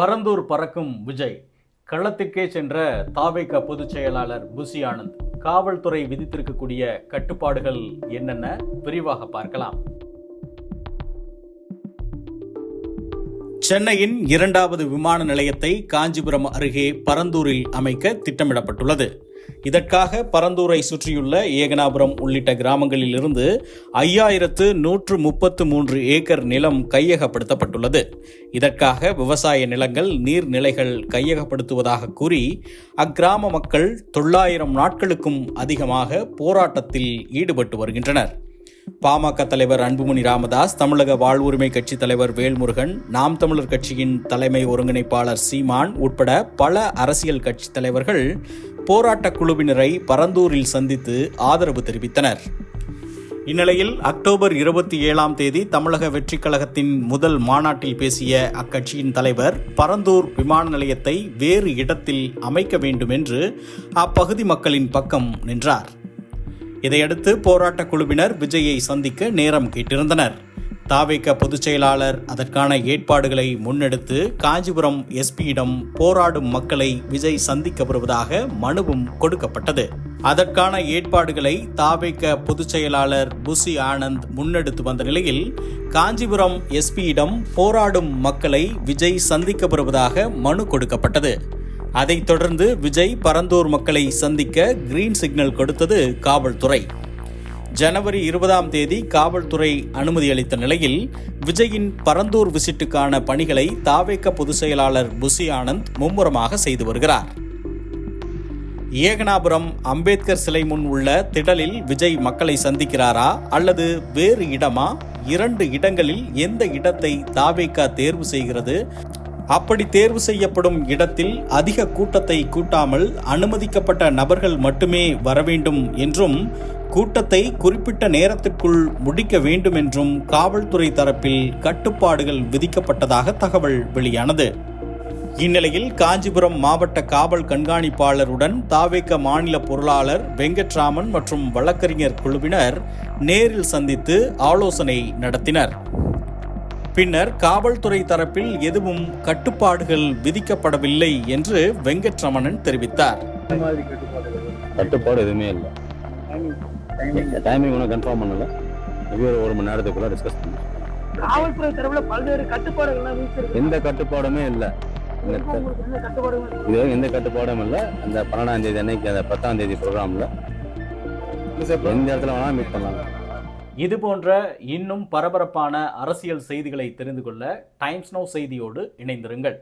பரந்தூர் பறக்கும் விஜய். களத்துக்கே சென்ற தாவேக பொதுச் செயலாளர் புசி ஆனந்த். காவல்துறை விதித்திருக்கக்கூடிய கட்டுப்பாடுகள் என்னென்ன? விரிவாக பார்க்கலாம். சென்னையின் இரண்டாவது விமான நிலையத்தை காஞ்சிபுரம் அருகே பரந்தூரில் அமைக்க திட்டமிடப்பட்டுள்ளது. இதற்காக பரந்தூரை சுற்றியுள்ள ஏகனாபுரம் உள்ளிட்ட கிராமங்களிலிருந்து ஐயாயிரத்து நூற்று முப்பத்து மூன்று ஏக்கர் நிலம் கையகப்படுத்தப்பட்டுள்ளது. இதற்காக விவசாய நிலங்கள் நீர்நிலைகள் கையகப்படுத்துவதாக கூறி அக்கிராம மக்கள் தொள்ளாயிரம் நாட்களுக்கும் அதிகமாக போராட்டத்தில் ஈடுபட்டு வருகின்றனர். பாமக தலைவர் அன்புமணி ராமதாஸ் தமிழக வாழ்வுரிமை கட்சி தலைவர் வேல்முருகன் நாம் தமிழர் கட்சியின் தலைமை ஒருங்கிணைப்பாளர் சீமான் உட்பட பல அரசியல் கட்சி தலைவர்கள் போராட்டக் குழுவினரை பரந்தூரில் சந்தித்து ஆதரவு தெரிவித்தனர். இந்நிலையில் அக்டோபர் இருபத்தி ஏழாம் தேதி தமிழக வெற்றிக் கழகத்தின் முதல் மாநாட்டில் பேசிய அக்கட்சியின் தலைவர் பரந்தூர் விமான நிலையத்தை வேறு இடத்தில் அமைக்க வேண்டும் என்று அப்பகுதி மக்களின் பக்கம் நின்றார். இதையடுத்து போராட்டக் குழுவினர் விஜயை சந்திக்க நேரம் கேட்டிருந்தனர். தாவேக்க பொதுச் செயலாளர் அதற்கான ஏற்பாடுகளை முன்னெடுத்து காஞ்சிபுரம் எஸ்பியிடம் போராடும் மக்களை விஜய் சந்திக்க வருவதாக மனுவும் கொடுக்கப்பட்டது. அதற்கான ஏற்பாடுகளை தாவேக்க பொதுச் செயலாளர் புசி ஆனந்த் முன்னெடுத்து வந்த நிலையில் காஞ்சிபுரம் எஸ்பியிடம் போராடும் மக்களை விஜய் சந்திக்க வருவதாக மனு கொடுக்கப்பட்டது. அதைத் தொடர்ந்து விஜய் பரந்தூர் மக்களை சந்திக்க கிரீன் சிக்னல் கொடுத்தது காவல்துறை. ஜனவரி இருபதாம் தேதி காவல்துறை அனுமதி அளித்த நிலையில் விஜயின் பரந்தூர் விசிட்டுக்கான பணிகளை தாவேக்க பொதுச் செயலாளர் புசி ஆனந்த் மும்முரமாக செய்து வருகிறார். ஏகனாபுரம் அம்பேத்கர் சிலை முன் உள்ள திடலில் விஜய் மக்களை சந்திக்கிறாரா அல்லது வேறு இடமா? இரண்டு இடங்களில் எந்த இடத்தை தாவேக்கா தேர்வு செய்கிறது? அப்படி தேர்வு செய்யப்படும் இடத்தில் அதிக கூட்டத்தை கூட்டாமல் அனுமதிக்கப்பட்ட நபர்கள் மட்டுமே வர வேண்டும் என்றும் கூட்டத்தை குறிப்பிட்ட நேரத்திற்குள் முடிக்க வேண்டும் என்றும் காவல்துறை தரப்பில் கட்டுப்பாடுகள் விதிக்கப்பட்டதாக தகவல் வெளியானது. இந்நிலையில் காஞ்சிபுரம் மாவட்ட காவல் கண்காணிப்பாளருடன் தாவேக்க மாநில பொருளாளர் வெங்கட்ராமன் மற்றும் வழக்கறிஞர் குழுவினர் நேரில் சந்தித்து ஆலோசனை நடத்தினர். பின்னர் காவல்துறை தரப்பில் எதுவும் கட்டுப்பாடுகள் விதிக்கப்படவில்லை என்று வெங்கட்ரமணன் தெரிவித்தார். கட்டுப்பாடு எதுவுமே இல்லை. டைமிங் ஒன்றும் கன்ஃபார்ம் பண்ணல. ஒரு ஒரு மணி நேரத்துக்குள்ள டிஸ்கஸ் பண்ணலாம். காவல்துறை தரப்புல பல்வேறு விதிச்சிருக்கு. எந்த கட்டுப்பாடுமே இல்லை. கட்டுப்பாடுகள் இது எந்த கட்டுப்பாடும் இல்லை. அந்த பன்னெண்டாம் தேதி அன்னைக்கு அந்த பத்தாம் தேதி ப்ரோக்ராமில் எந்த இடத்துல வேணாலும் மீட் பண்ணலாம். இது போன்ற இன்னும் பரபரப்பான அரசியல் செய்திகளை தெரிந்து கொள்ள டைம்ஸ் நோ செய்தியோடு இணைந்திருங்கள்.